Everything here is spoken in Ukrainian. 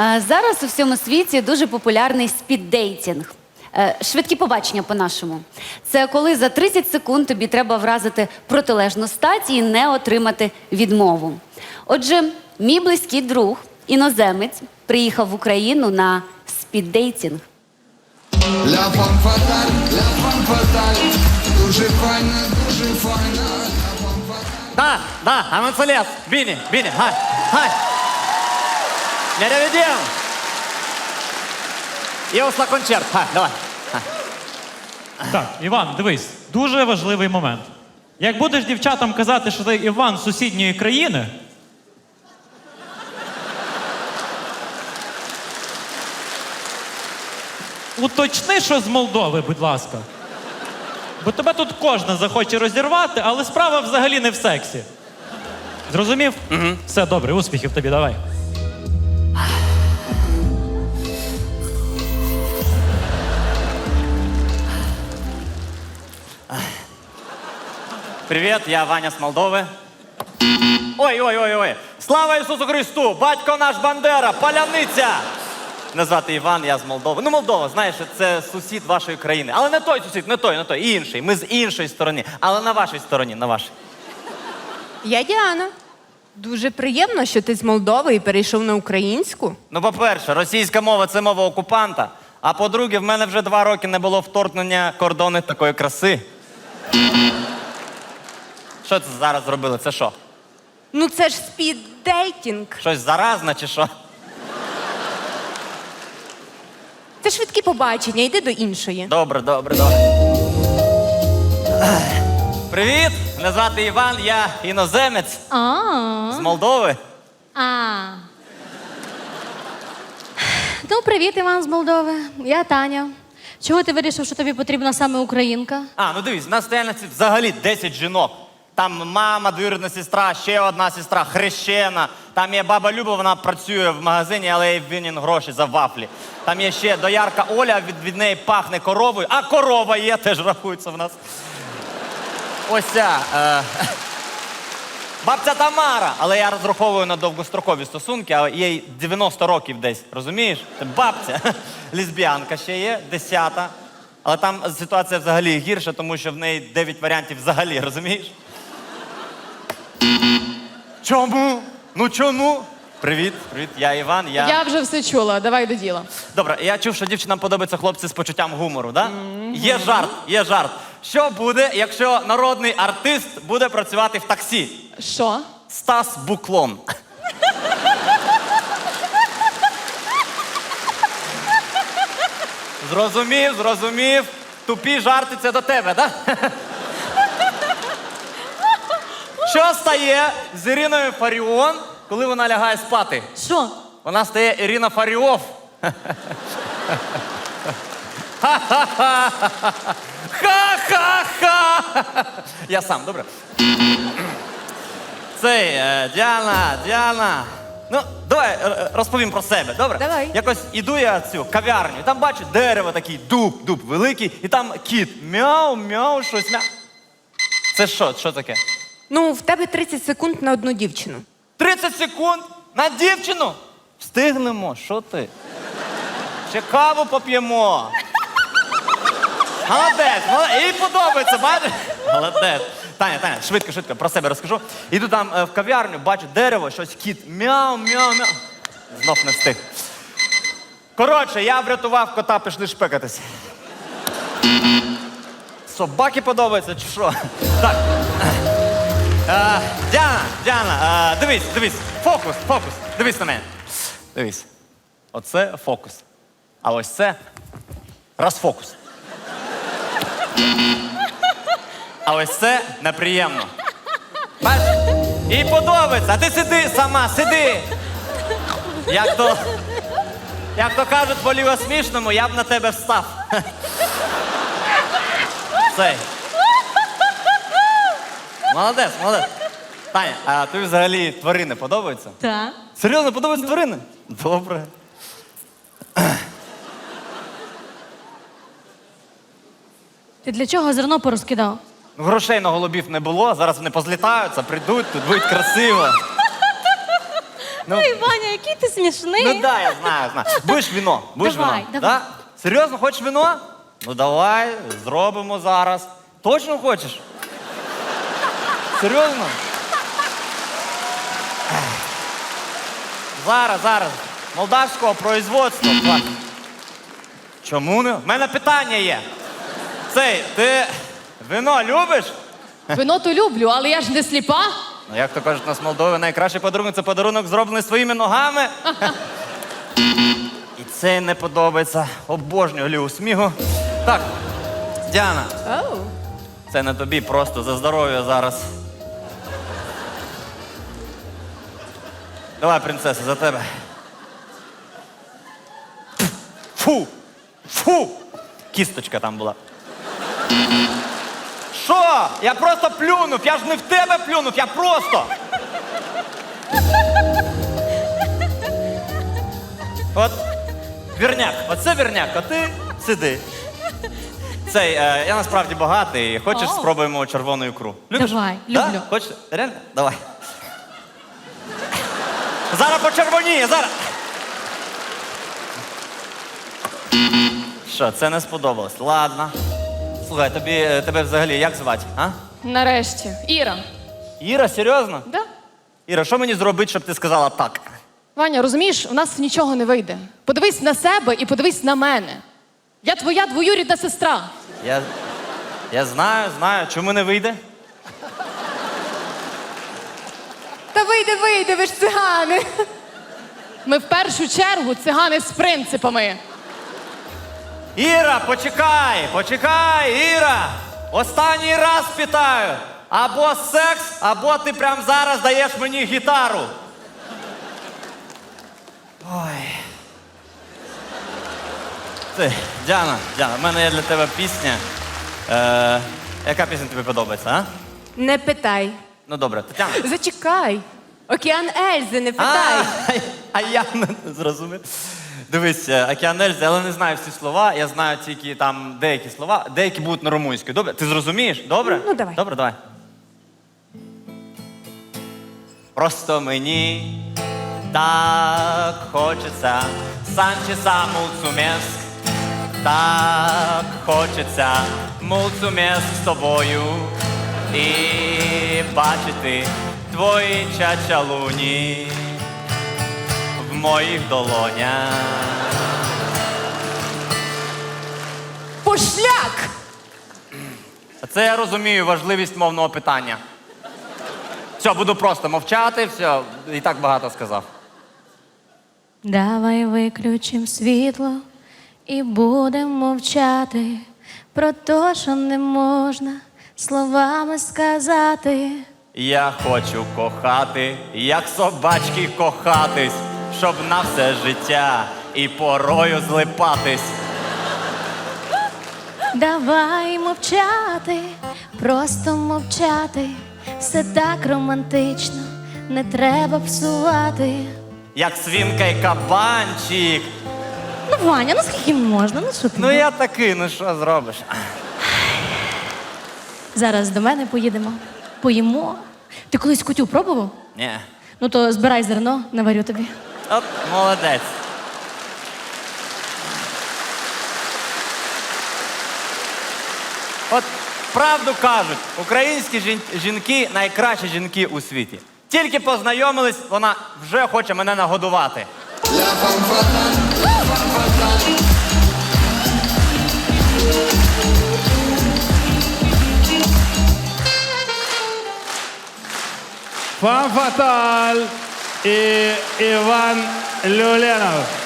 Е, Зараз у всьому світі дуже популярний спіддейтінг. Е, Швидкі побачення по-нашому. Це коли за 30 секунд тобі треба вразити протилежну стать і не отримати відмову. Отже, мій близький друг, іноземець, приїхав в Україну на спіддейтінг. Ля фам фаталь, ля фам фаталь, дуже файна, дуже файна. Да, да, Бини, Бини, хай, хай. Не доведем. І ось на концерт, хай, давай. Так, Іван, дивись, дуже важливий момент. Як будеш дівчатам казати, що ти Іван з сусідньої країни. Уточни, що з Молдови, будь ласка. Бо тебе тут кожна захоче розірвати, але справа взагалі не в сексі. Зрозумів? Угу. Все добре, успіхів тобі, давай. Привіт, я Ваня з Молдови. Ой, ой, ой, ой. Слава Ісусу Христу! Батько наш Бандера, паляниця! Мене звати Іван, я з Молдови. Ну, Молдова, знаєш, це сусід вашої країни. Але не той сусід, не той, не той, інший. Ми з іншої сторони. Але на вашій стороні, на вашій. Я Діана. Дуже приємно, що ти з Молдови і перейшов на українську. Ну, по-перше, російська мова це мова окупанта. А по-друге, в мене вже два роки не було вторгнення кордони такої краси. Що це зараз зробили? Це що? Ну це ж спіддейтінг. Щось заразне чи що? Це швидкі побачення, йди до іншої. Добре, добре, добре. Привіт! Мене звати Іван, я іноземець А, з Молдови. а. Ну, привіт, Іван з Молдови. Я Таня. Чого ти вирішив, що тобі потрібна саме українка? А, ну дивись, в нас стояльності взагалі 10 жінок. Там мама, двоюрідна сестра, ще одна сестра, хрещена. Там є баба Люба, вона працює в магазині, але їй винен гроші за вафлі. Там є ще доярка Оля, від, від неї пахне коровою, а корова є, теж рахується в нас. Ось ця. Е, бабця Тамара, але я розраховую на довгострокові стосунки, а їй 90 років десь, розумієш? Це бабця. Лесбіянка ще є, десята. Але там ситуація взагалі гірша, тому що в неї 9 варіантів взагалі, розумієш? Чому? Ну чому? Привіт, привіт, я Іван. Я... Я вже все чула, давай до діла. Добре, я чув, що дівчинам подобаються хлопці з почуттям гумору, да? Є жарт, є жарт. Що буде, якщо народний артист буде працювати в таксі? Що? Стас Буклон. Зрозумів, зрозумів. Тупі жарти це до тебе, так? Що стає з Іриною Фаріон, коли вона лягає спати? Що? Вона стає Ірина Фаріов. Ха-ха-ха! Я сам, добре. Цей, е, Діана, Діана. Ну, давай е, розповім про себе, добре? Давай. Якось іду я цю кав'ярню, і там бачу дерево такий, дуб, дуб великий, і там кіт. Мяу, мяу, щось мяу. Це що? Що таке? Ну, в тебе 30 секунд на одну дівчину. 30 секунд на дівчину. Встигнемо, що ти? Ще каву поп'ємо. Молодець, молодець. Їй подобається, бачиш? Молодець. Таня, Таня, швидко, швидко, про себе розкажу. Іду там е, в кав'ярню, бачу дерево, щось кіт. Мяу, мяу, мяу. Знов не встиг. Коротше, я врятував кота, пішли шпекатись. Собаки подобаються чи що? Так. Діана, Діана, дивись, дивись. Фокус, фокус. Дивись на мене. Дивись. Оце фокус. А ось це розфокус. А ось це неприємно. Їй подобається. А ти сиди сама, сиди. Як то, як то кажуть по лівосмішному, я б на тебе встав. Цей. Молодець, молодець. Таня, а тобі взагалі тварини подобаються? Так. Серйозно, подобаються тварини? Добре. Ти для чого зерно порозкидав? Ну, грошей на голубів не було, зараз вони позлітаються, прийдуть, тут будуть красиво. Ну. Ой, Ваня, який ти смішний. Ну да, я знаю, знаю. Будеш віно? Будеш Давай, віно? давай. Да? Серйозно, хочеш віно? Ну давай, зробимо зараз. Точно хочеш? Серйозно? Зараз, зараз. Молдавського производства. Чому не? У мене питання є. Цей, ти вино любиш? Вино то люблю, але я ж не сліпа. Ну, як то кажуть, у нас в Молдові найкращий подарунок це подарунок, зроблений своїми ногами. І це не подобається. Обожнюю Лігу сміху. Так, Діана, Оу. це не тобі, просто за здоров'я зараз. Давай, принцеса, за тебе. Фу! Фу! Кісточка там була. Що? Я просто плюнув, я ж не в тебе плюнув, я просто. От вірняк, оце вірняк, а ти сиди. Цей, е, я насправді багатий. Хочеш, О. спробуємо червону ікру? Любиш? Давай, Да? Хочеш? Реально? Давай. Зараз почервоніє, зараз. Що, це не сподобалось? Ладно. Слухай, тобі, е, тебе взагалі як звати? А? Нарешті. Іра. Іра, серйозно? Да? Іра, що мені зробити, щоб ти сказала так? Ваня, розумієш, у нас нічого не вийде. Подивись на себе і подивись на мене. Я твоя двоюрідна сестра. Я, я знаю, знаю. Чому не вийде? Та вийде, вийде, ви ж цигани. Ми в першу чергу цигани з принципами. Іра, почекай, почекай, Іра! Останній раз питаю. Або секс, або ти прямо зараз даєш мені гітару. Ой. Ти, Діана, Діана, в мене є для тебе пісня. Е, яка пісня тобі подобається, а? Не питай. Ну добре, Тетяна. Зачекай. Океан Ельзи, не питай. А, а я не зрозумів. Дивись, е, океан Ельзи, але не знаю всі слова. Я знаю тільки там деякі слова, деякі будуть на румунській. Добре? Ти зрозумієш? Добре? Ну, давай. Добре, давай. Просто мені так хочеться Санчеса Мулцумеск. Так хочеться Мулцумеск з тобою і бачити твої чачалуні в моїх долонях. Пошляк! А Це я розумію важливість мовного питання. Все, буду просто мовчати, все, і так багато сказав. Давай виключимо світло і будемо мовчати про те, що не можна словами сказати. Я хочу кохати, як собачки кохатись, щоб на все життя і порою злипатись. Давай мовчати, просто мовчати. Все так романтично, не треба псувати. Як свінка й кабанчик. Ну, Ваня, ну скільки можна? Ну що ти? Ну я такий, ну що зробиш? Зараз до мене поїдемо. Поїмо. Ти колись кутю пробував? Ні. Ну то збирай зерно, наварю тобі. От молодець. От правду кажуть, українські жін- жінки найкращі жінки у світі. Тільки познайомились, вона вже хоче мене нагодувати. La femme Фан Фаталь і Іван Люленов.